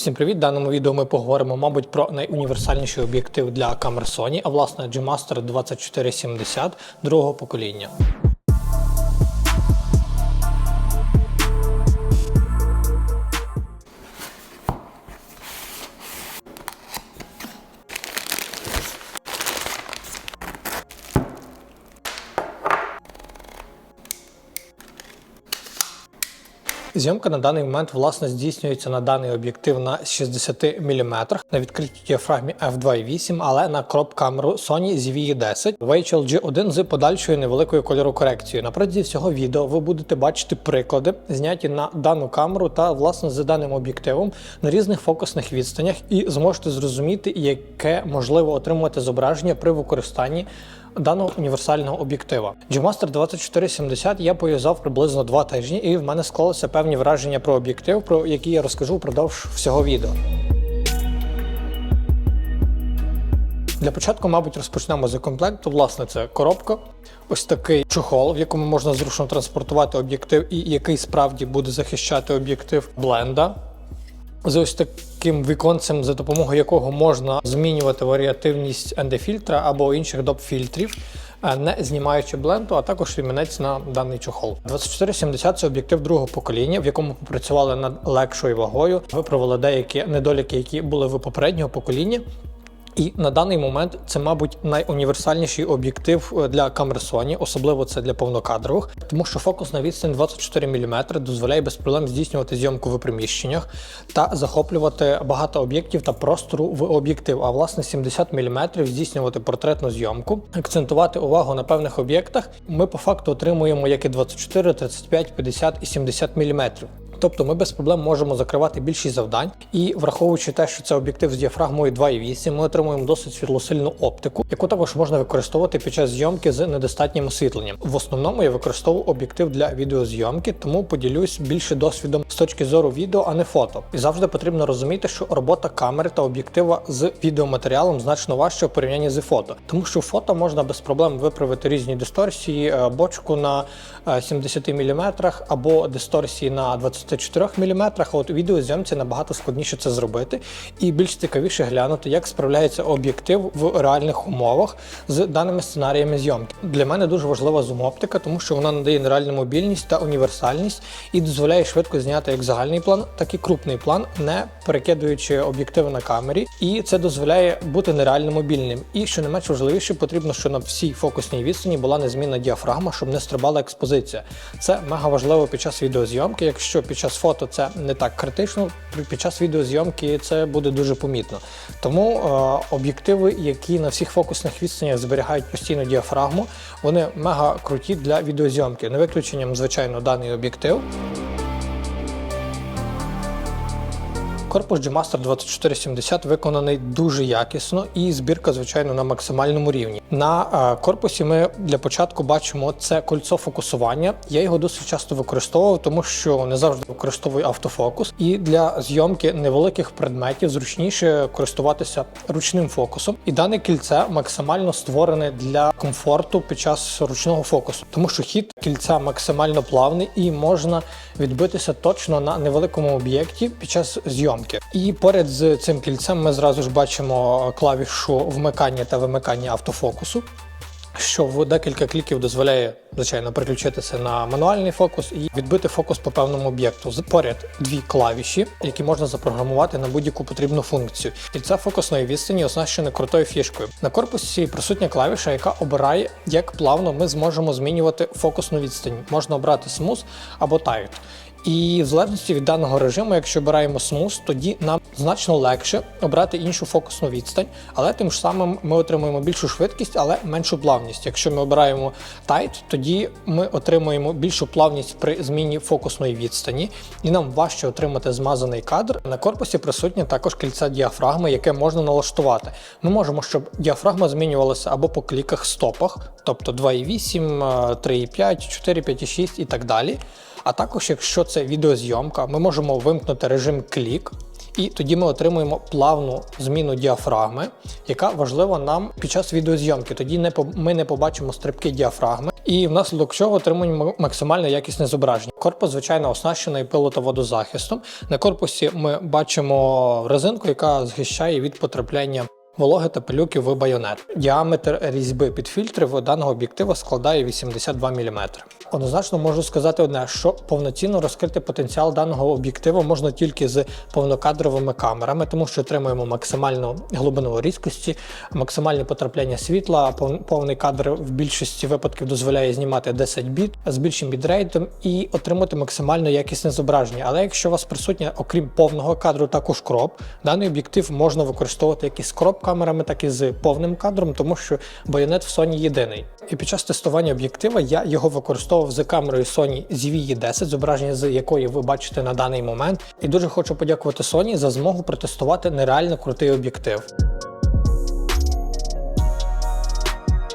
Всім привіт! В даному відео ми поговоримо, мабуть, про найуніверсальніший об'єктив для камер Sony, а власне G-Master 2470 другого покоління. Зйомка на даний момент власне здійснюється на даний об'єктив на 60 мм на відкритій діафрагмі f2.8, але на кроп камеру Sony ZV-10 VHL G1 з подальшою невеликою кольорокорекцією. На протязі всього відео ви будете бачити приклади, зняті на дану камеру та власне з даним об'єктивом на різних фокусних відстанях, і зможете зрозуміти, яке можливо отримувати зображення при використанні даного універсального об'єктива. G-Master 2470 я пов'язав приблизно два тижні, і в мене склалися певні враження про об'єктив, про які я розкажу впродовж всього відео. Для початку, мабуть, розпочнемо з комплекту. Власне, це коробка, ось такий чохол, в якому можна зручно транспортувати об'єктив, і який справді буде захищати об'єктив бленда. З ось таким віконцем, за допомогою якого можна змінювати варіативність ND-фільтра або інших доп-фільтрів, е, не знімаючи бленду, а також ремінець на даний чохол. 2470 це об'єктив другого покоління, в якому попрацювали над легшою вагою, виправили деякі недоліки, які були в попереднього покоління. І на даний момент це, мабуть, найуніверсальніший об'єктив е, для камер Sony, особливо це для повнокадрових, тому що фокусна відстань 24 мм дозволяє без проблем здійснювати зйомку в приміщеннях та захоплювати багато об'єктів та простору в об'єктив. А власне 70 мм здійснювати портретну зйомку, акцентувати увагу на певних об'єктах. Ми по факту отримуємо як і 24, 35, 50 і 70 мм. Тобто ми без проблем можемо закривати більшість завдань, і враховуючи те, що це об'єктив з діафрагмою 2.8, ми отримуємо досить світлосильну оптику, яку також можна використовувати під час зйомки з недостатнім освітленням. В основному я використовую об'єктив для відеозйомки, тому поділюсь більше досвідом з точки зору відео, а не фото. І завжди потрібно розуміти, що робота камери та об'єктива з відеоматеріалом значно важча в порівнянні з фото, тому що фото можна без проблем виправити різні дисторсії, е, бочку на е, 70 мм або дисторсії на 20 24 мм, а от у відеозйомці набагато складніше це зробити, і більш цікавіше глянути, як справляється об'єктив в реальних умовах з даними сценаріями зйомки. Для мене дуже важлива зум-оптика, тому що вона надає нереальну мобільність та універсальність і дозволяє швидко зняти як загальний план, так і крупний план, не перекидуючи об'єктиви на камері. І це дозволяє бути нереально мобільним. І що не менш важливіше, потрібно, щоб на всій фокусній відстані була незмінна діафрагма, щоб не стрибала експозиція. Це мега важливо під час відеозйомки, якщо під час фото це не так критично, під час відеозйомки це буде дуже помітно. Тому е, об'єктиви, які на всіх фокусних відстанях зберігають постійну діафрагму, вони мега круті для відеозйомки. Не виключенням, звичайно, даний об'єктив. Корпус G-Master 2470 виконаний дуже якісно і збірка, звичайно, на максимальному рівні. На е, корпусі ми для початку бачимо це кольцо фокусування. Я його досить часто використовував, тому що не завжди використовую автофокус. І для зйомки невеликих предметів зручніше користуватися ручним фокусом. І дане кільце максимально створене для комфорту під час ручного фокусу, тому що хід кільця максимально плавний і можна відбитися точно на невеликому об'єкті під час зйомки. І поряд з цим кільцем ми зразу ж бачимо клавішу вмикання та вимикання автофокусу. Що в декілька кліків дозволяє, звичайно, переключитися на мануальний фокус і відбити фокус по певному об'єкту. Поряд дві клавіші, які можна запрограмувати на будь-яку потрібну функцію. І це фокусної відстані оснащене крутою фішкою. На корпусі присутня клавіша, яка обирає, як плавно ми зможемо змінювати фокусну відстань. Можна обрати смуз або tight. І в залежності від даного режиму, якщо обираємо смуз, тоді нам значно легше обрати іншу фокусну відстань, але тим ж самим ми отримуємо більшу швидкість, але меншу плавність. Якщо ми обираємо tight, тоді ми отримуємо більшу плавність при зміні фокусної відстані, і нам важче отримати змазаний кадр. На корпусі присутнє також кільця діафрагми, яке можна налаштувати. Ми можемо, щоб діафрагма змінювалася або по кліках стопах, тобто 2,8, 3,5, 4, 5,6 і так далі. А також, якщо це відеозйомка, ми можемо вимкнути режим клік І тоді ми отримуємо плавну зміну діафрагми, яка важлива нам під час відеозйомки. Тоді ми не побачимо стрибки діафрагми, і внаслідок чого отримуємо максимально якісне зображення. Корпус, звичайно, оснащений пило та водозахистом. На корпусі ми бачимо резинку, яка захищає від потрапляння. Вологи та пилюки в байонет. Діаметр різьби під фільтрів даного об'єктива складає 82 мм. Однозначно можу сказати одне, що повноцінно розкрити потенціал даного об'єктива можна тільки з повнокадровими камерами, тому що отримуємо максимальну глибину різкості, максимальне потрапляння світла. пов- Повний кадр в більшості випадків дозволяє знімати 10 біт з більшим бітрейтом і отримати максимально якісне зображення. Але якщо у вас присутня, окрім повного кадру, також кроп, даний об'єктив можна використовувати як із кроп камерами, так і з повним кадром, тому що байонет в Sony єдиний. І під час тестування об'єктива я його використовував з камерою Sony ZV-10, зображення з якої ви бачите на даний момент. І дуже хочу подякувати Sony за змогу протестувати нереально крутий об'єктив.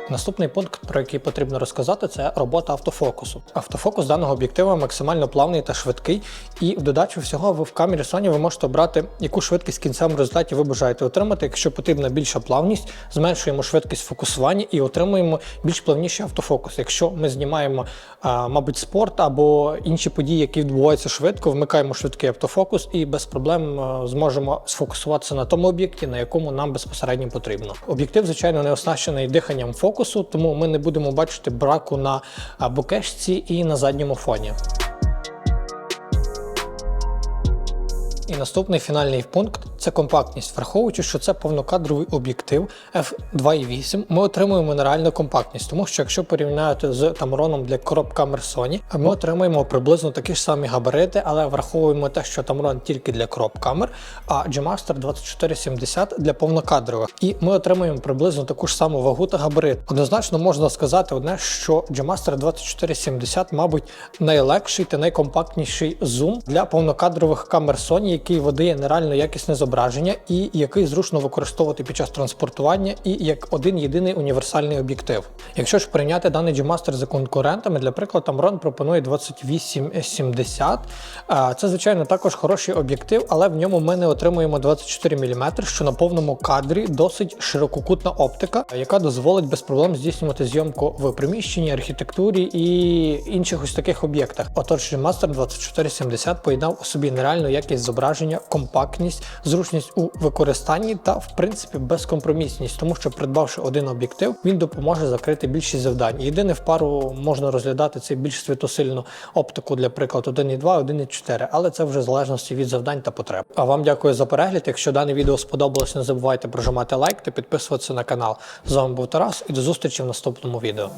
Наступний пункт, про який потрібно розказати, це робота автофокусу. Автофокус даного об'єктива максимально плавний та швидкий, і в додачу всього ви в камері Sony ви можете обрати, яку швидкість в кінцевому результаті ви бажаєте отримати. Якщо потрібна більша плавність, зменшуємо швидкість фокусування і отримуємо більш плавніший автофокус. Якщо ми знімаємо, а, мабуть, спорт або інші події, які відбуваються швидко, вмикаємо швидкий автофокус і без проблем зможемо сфокусуватися на тому об'єкті, на якому нам безпосередньо потрібно. Об'єктив, звичайно, не оснащений диханням фокусу, тому ми не будемо бачити браку на бокешці і на задньому фоні. І наступний фінальний пункт це компактність. Враховуючи, що це повнокадровий об'єктив f2.8, ми отримуємо нереальну компактність, тому що якщо порівняти з Tamron для кроп камер Sony, ми отримуємо приблизно такі ж самі габарити, але враховуємо те, що Tamron тільки для кроп камер, а G-Master 2470 для повнокадрових. І ми отримуємо приблизно таку ж саму вагу та габарит. Однозначно можна сказати одне, що G-Master 2470, мабуть, найлегший та найкомпактніший зум для повнокадрових камер Sony, який видає нереально якісне зображення і який зручно використовувати під час транспортування і як один єдиний універсальний об'єктив. Якщо ж прийняти даний G-Master за конкурентами, для прикладу, Tamron пропонує 2870. Це, звичайно, також хороший об'єктив, але в ньому ми не отримуємо 24 мм, що на повному кадрі досить ширококутна оптика, яка дозволить без проблем здійснювати зйомку в приміщенні, архітектурі і інших ось таких об'єктах. Отож, G-Master 2470 поєднав у собі нереальну якість зображення, компактність, зручність у використанні та, в принципі, безкомпромісність, тому що придбавши один об'єктив, він допоможе закрити більшість завдань. Єдине в пару можна розглядати це більш світосильну оптику для прикладу 1.2, 1.4, але це вже в залежності від завдань та потреб. А вам дякую за перегляд. Якщо дане відео сподобалось, не забувайте прожимати лайк та підписуватися на канал. З вами був Тарас і до зустрічі в наступному відео.